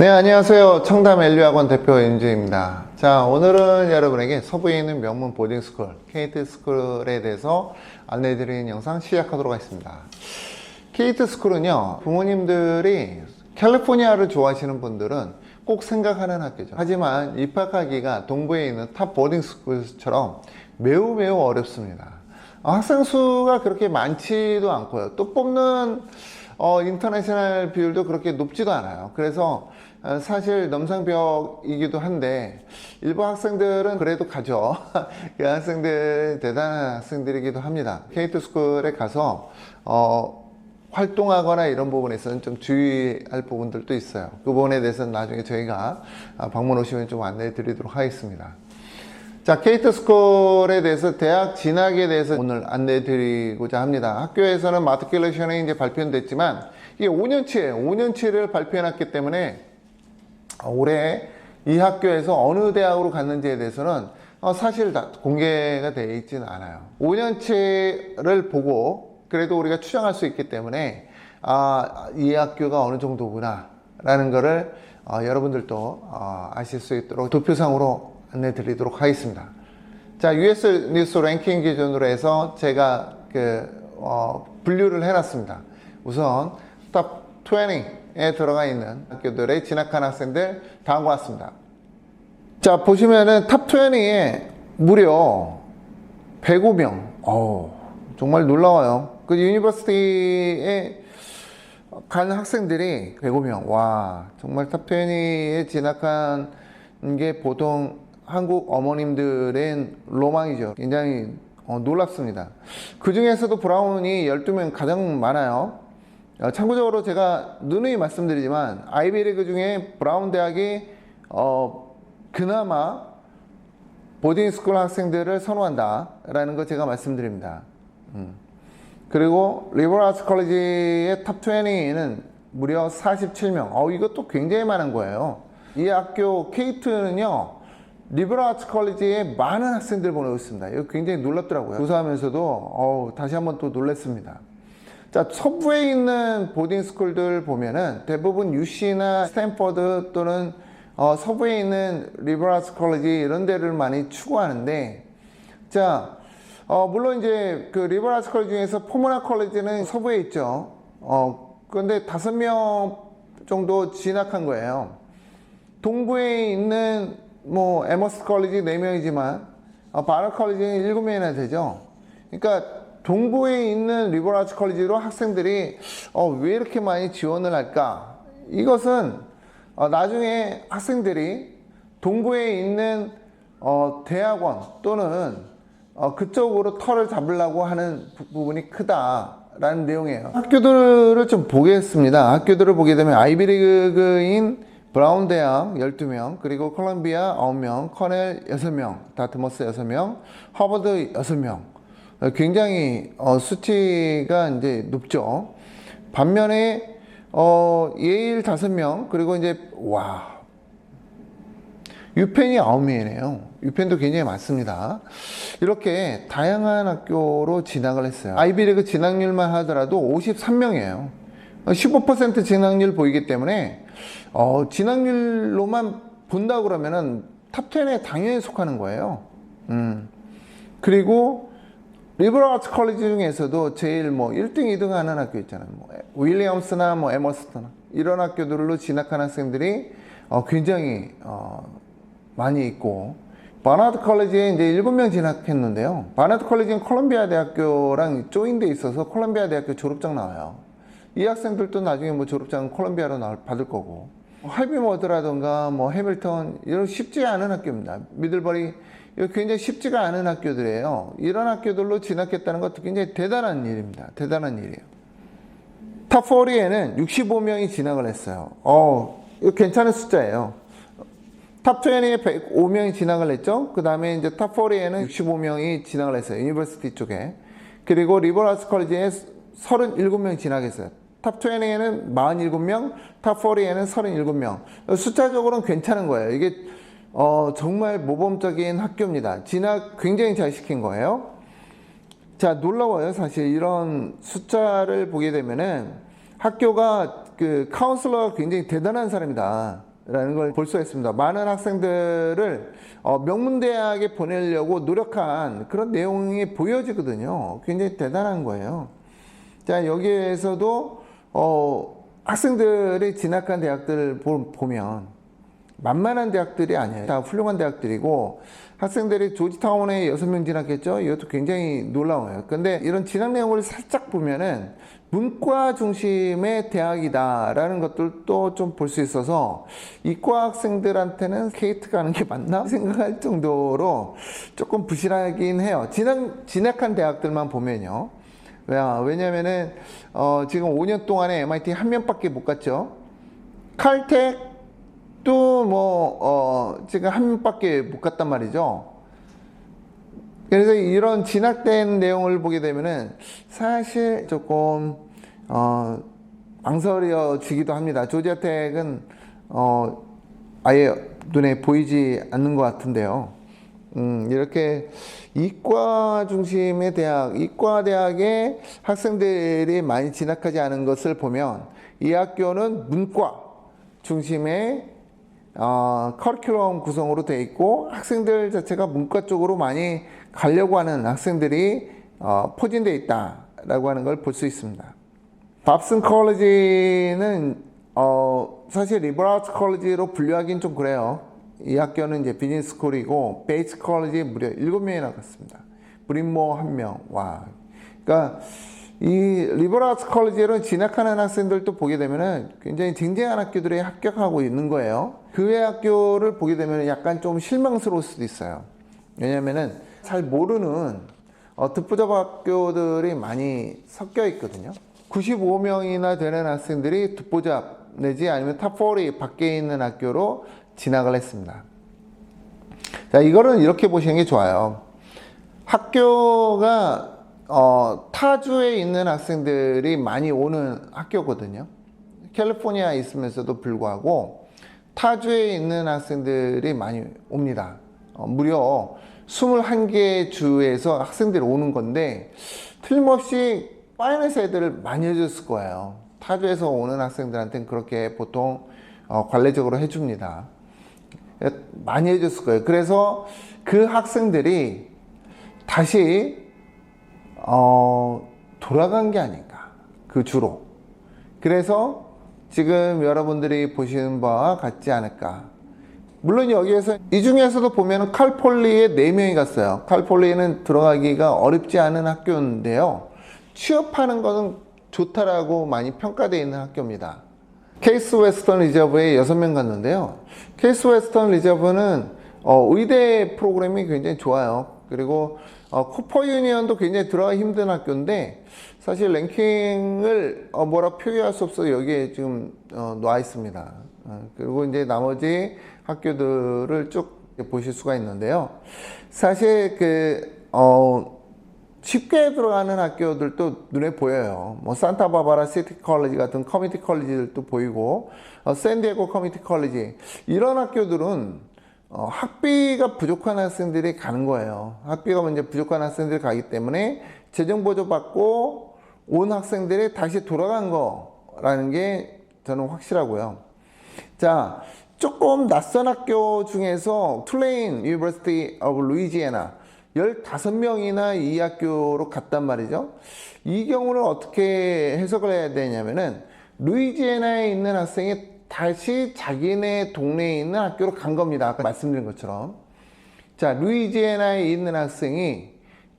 네, 안녕하세요. 청담 엘리학원 대표 윤주입니다. 자, 오늘은 여러분에게 서부에 있는 명문 보딩스쿨, 케이트 스쿨에 대해서 안내해 드리는 영상 시작하도록 하겠습니다. 케이트 스쿨은요, 부모님들이 캘리포니아를 좋아하시는 분들은 꼭 생각하는 학교죠. 하지만 입학하기가 동부에 있는 탑 보딩스쿨처럼 매우 매우 어렵습니다. 어, 학생 수가 그렇게 많지도 않고요. 또 뽑는 어, 인터내셔널 비율도 그렇게 높지도 않아요. 그래서 어, 사실 넘상벽이기도 한데 일부 학생들은 그래도 가죠. 그 학생들 대단한 학생들이기도 합니다. 케이트 스쿨에 가서 어, 활동하거나 이런 부분에서는 좀 주의할 부분들도 있어요. 그 부분에 대해서는 나중에 저희가 아, 방문 오시면 좀 안내해 드리도록 하겠습니다. 자, 케이트 스쿨에 대해서 대학 진학에 대해서 오늘 안내해 드리고자 합니다. 학교에서는 마트큘레이션이 이제 발표는 됐지만 이게 5년치예요. 5년치를 발표해 놨기 때문에 올해 이 학교에서 어느 대학으로 갔는지에 대해서는 어, 사실 다 공개가 되어 있지는 않아요. 5년치를 보고 그래도 우리가 추정할 수 있기 때문에 아, 이 학교가 어느 정도구나 라는 거를 어, 여러분들도 어, 아실 수 있도록 도표상으로 안내 드리도록 하겠습니다. 자, US 뉴스 랭킹 기준으로 해서 제가 그, 어, 분류를 해놨습니다. 우선 탑 20에 들어가 있는 학교들의 진학한 학생들 다음과 같습니다. 자, 보시면은 탑 20에 무려 105명. 어우, 정말 놀라워요. 그 유니버시티에 간 학생들이 105명. 와, 정말 탑 20에 진학한 게 보통 한국 어머님들의 로망이죠. 굉장히 어, 놀랍습니다. 그 중에서도 브라운이 12명 가장 많아요. 어, 참고적으로 제가 누누이 말씀드리지만 아이비리그 중에 브라운 대학이 어, 그나마 보딩스쿨 학생들을 선호한다라는 거 제가 말씀드립니다. 음. 그리고 리버라스 컬리지의 탑 20는 무려 47명. 어, 이것도 굉장히 많은 거예요. 이 학교 케이트는요, 리버럴 아츠 컬리지에 많은 학생들 보내고 있습니다. 이거 굉장히 놀랍더라고요. 조사하면서도 어우, 다시 한번 또 놀랐습니다. 자, 서부에 있는 보딩 스쿨들 보면은 대부분 UC나 스탠퍼드 또는 어, 서부에 있는 리버럴 아츠 컬리지 이런 데를 많이 추구하는데 자, 어, 물론 이제 그 리버럴 아츠 컬리지 중에서 포모나 컬리지는 서부에 있죠. 어, 그런데 다섯 명 정도 진학한 거예요. 동부에 있는 뭐 에머스 컬리지 4명이지만 어, 바라 컬리지는 7명이나 되죠. 그러니까 동부에 있는 리버라츠 컬리지로 학생들이 어, 왜 이렇게 많이 지원을 할까? 이것은 어, 나중에 학생들이 동부에 있는 어, 대학원 또는 어, 그쪽으로 털을 잡으려고 하는 부- 부분이 크다라는 내용이에요. 학교들을 좀 보겠습니다. 학교들을 보게 되면 아이비리그인 브라운 대학 12명, 그리고 콜롬비아 9명, 커넬 6명, 다트머스 6명, 하버드 6명. 어, 굉장히 어, 수치가 이제 높죠. 반면에 어, 예일 5명, 그리고 이제 와 유펜이 9명이네요. 유펜도 굉장히 많습니다. 이렇게 다양한 학교로 진학을 했어요. 아이비리그 진학률만 하더라도 53명이에요. 15% 진학률 보이기 때문에 어, 진학률로만 본다 그러면은 탑 10에 당연히 속하는 거예요. 음. 그리고 리버럴 아츠 컬리지 중에서도 제일 뭐 1등, 2등 하는 학교 있잖아요. 뭐 윌리엄스나 뭐 에머스턴 이런 학교들로 진학한 학생들이 어, 굉장히 어, 많이 있고 바나드 컬리지에 이제 7명 진학했는데요. 바나드 컬리지는 콜롬비아 대학교랑 조인돼 있어서 콜롬비아 대학교 졸업장 나와요. 이 학생들도 나중에 뭐 졸업장은 콜롬비아로 나올, 받을 거고 할비머드라던가 뭐 해밀턴 이런 쉽지 않은 학교입니다. 미들버리 굉장히 쉽지가 않은 학교들이에요. 이런 학교들로 진학했다는 것도 굉장히 대단한 일입니다. 대단한 일이에요. 탑 40에는 65명이 진학을 했어요. 어, 이거 괜찮은 숫자예요. 탑 20에 105명이 진학을 했죠. 그 다음에 이제 탑 40에는 65명이 진학을 했어요. 유니버시티 쪽에. 그리고 리버라스 컬리지에 37명 진학했어요. 탑 20에는 47명, 탑 40에는 37명. 숫자적으로는 괜찮은 거예요. 이게 어, 정말 모범적인 학교입니다. 진학 굉장히 잘 시킨 거예요. 자, 놀라워요. 사실 이런 숫자를 보게 되면은 학교가 그 카운슬러가 굉장히 대단한 사람이다. 라는 걸 볼 수가 있습니다. 많은 학생들을 어, 명문대학에 보내려고 노력한 그런 내용이 보여지거든요. 굉장히 대단한 거예요. 자, 여기에서도 어, 학생들이 진학한 대학들을 보- 보면 만만한 대학들이 아니에요. 다 훌륭한 대학들이고 학생들이 조지타운에 여섯 명 진학했죠. 이것도 굉장히 놀라워요. 근데 이런 진학 내용을 살짝 보면은 문과 중심의 대학이다라는 것들도 좀 볼 수 있어서 이과 학생들한테는 케이트 가는 게 맞나 생각할 정도로 조금 부실하긴 해요. 진학 진학한 대학들만 보면요. 왜- 왜냐면은 어, 지금 5년 동안에 MIT 한 명밖에 못 갔죠. 칼텍 또 뭐, 어, 지금 한 명밖에 못 갔단 말이죠. 그래서 이런 진학된 내용을 보게 되면은 사실 조금, 어, 망설여지기도 합니다. 조지아텍은, 어, 아예 눈에 보이지 않는 것 같은데요. 음, 이렇게 이과 중심의 대학, 이과 대학에 학생들이 많이 진학하지 않은 것을 보면 이 학교는 문과 중심의 어, 커리큘럼 구성으로 되어 있고 학생들 자체가 문과 쪽으로 많이 가려고 하는 학생들이 어, 포진되어 있다라고 하는 걸 볼 수 있습니다. 밥슨 컬리지는 어, 사실 리버라스 컬리지로 분류하기는 좀 그래요. 이 학교는 이제 비즈니스 스쿨이고 베이스 컬리지 무려 7명이나 갔습니다. 브린모 1명. 와. 그러니까 이 리버라스 컬리지로 진학하는 학생들도 보게 되면은 굉장히 쟁쟁한 학교들에 합격하고 있는 거예요. 그외 학교를 보게 되면 약간 좀 실망스러울 수도 있어요. 왜냐면은 잘 모르는 어, 듣보잡 학교들이 많이 섞여 있거든요. 95명이나 되는 학생들이 듣보잡 내지 아니면 탑4이 밖에 있는 학교로 진학을 했습니다. 자, 이거는 이렇게 보시는 게 좋아요. 학교가 어, 타주에 있는 학생들이 많이 오는 학교거든요. 캘리포니아에 있으면서도 불구하고 타주에 있는 학생들이 많이 옵니다. 어, 무려 21개 주에서 학생들이 오는 건데 틀림없이 파이낸스 애들을 많이 해줬을 거예요. 타주에서 오는 학생들한테는 그렇게 보통 어, 관례적으로 해줍니다. 많이 해줬을 거예요. 그래서 그 학생들이 다시 어, 돌아간 게 아닌가. 그 주로. 그래서 지금 여러분들이 보시는 바와 같지 않을까. 물론 여기에서 이 중에서도 보면 칼폴리에 4명이 갔어요. 칼폴리는 들어가기가 어렵지 않은 학교인데요. 취업하는 것은 좋다라고 많이 평가되어 있는 학교입니다. 케이스 웨스턴 리저브에 6명 갔는데요. 케이스 웨스턴 리저브는 어, 의대 프로그램이 굉장히 좋아요. 그리고 어, 코퍼 유니언도 굉장히 들어가기 힘든 학교인데 사실 랭킹을 어, 뭐라 표기할 수 없어 여기에 지금 어, 놔 있습니다. 어, 그리고 이제 나머지 학교들을 쭉 보실 수가 있는데요. 사실 그 어, 쉽게 들어가는 학교들도 눈에 보여요. 뭐 산타바바라 시티 컬리지 같은 커뮤니티 컬리지들도 보이고 어, 샌디에고 커뮤니티 컬리지 이런 학교들은 어, 학비가 부족한 학생들이 가는 거예요. 학비가 먼저 부족한 학생들이 가기 때문에 재정 보조 받고 온 학생들이 다시 돌아간 거라는 게 저는 확실하고요. 자, 조금 낯선 학교 중에서 유니버시티 오브 루이지애나 15명이나 이 학교로 갔단 말이죠. 이 경우는 어떻게 해석을 해야 되냐면은 루이지애나에 있는 학생이 다시 자기네 동네에 있는 학교로 간 겁니다. 아까 말씀드린 것처럼. 자, 루이지애나에 있는 학생이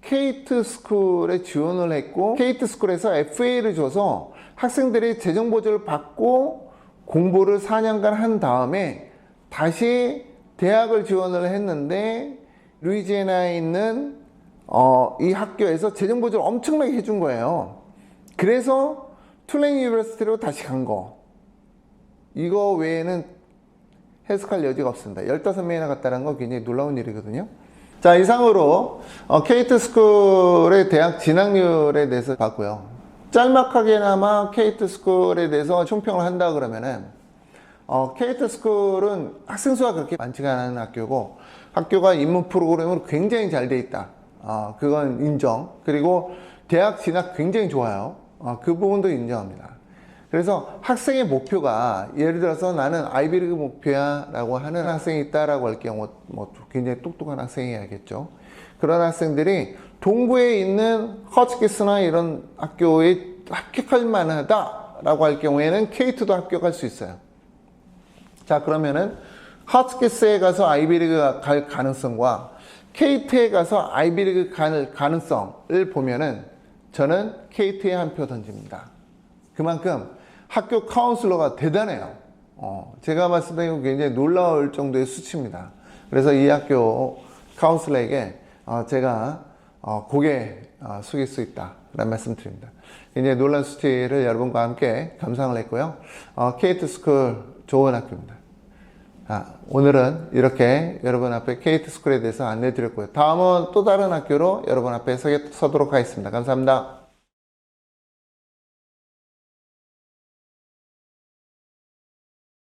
케이트 스쿨에 지원을 했고 케이트 스쿨에서 FA를 줘서 학생들이 재정 보조를 받고 공부를 4년간 한 다음에 다시 대학을 지원을 했는데 루이지애나에 있는 어, 이 학교에서 재정 보조를 엄청나게 해준 거예요. 그래서 툴레인 유니버시티로 다시 간 거. 이거 외에는 해석할 여지가 없습니다. 15명이나 갔다는 건 굉장히 놀라운 일이거든요. 자, 이상으로 어, 케이트 스쿨의 대학 진학률에 대해서 봤고요. 짤막하게나마 케이트 스쿨에 대해서 총평을 한다 그러면은 어, 케이트 스쿨은 학생 수가 그렇게 많지가 않은 학교고 학교가 입문 프로그램으로 굉장히 잘 돼 있다. 어, 그건 인정. 그리고 대학 진학 굉장히 좋아요. 어, 그 부분도 인정합니다. 그래서 학생의 목표가 예를 들어서 나는 아이비리그 목표야 라고 하는 학생이 있다라고 할 경우 뭐 굉장히 똑똑한 학생이야겠죠. 그런 학생들이 동부에 있는 허츠키스나 이런 학교에 합격할 만하다 라고 할 경우에는 K2도 합격할 수 있어요. 자 그러면은 하츠키스에 가서 아이비리그 갈 가능성과 KT에 가서 아이비리그 갈 가능성을 보면은 저는 KT에 한 표 던집니다. 그만큼 학교 카운슬러가 대단해요. 어, 제가 말씀드린 굉장히 놀라울 정도의 수치입니다. 그래서 이 학교 카운슬러에게 어, 제가 어, 고개 어, 숙일 수 있다 라는 말씀 드립니다. 굉장히 놀란 수치를 여러분과 함께 감상을 했고요. 어, 케이트 스쿨 좋은 학교입니다. 아, 오늘은 이렇게 여러분 앞에 케이트 스쿨에 대해서 안내 드렸고요. 다음은 또 다른 학교로 여러분 앞에 서, 서도록 하겠습니다. 감사합니다.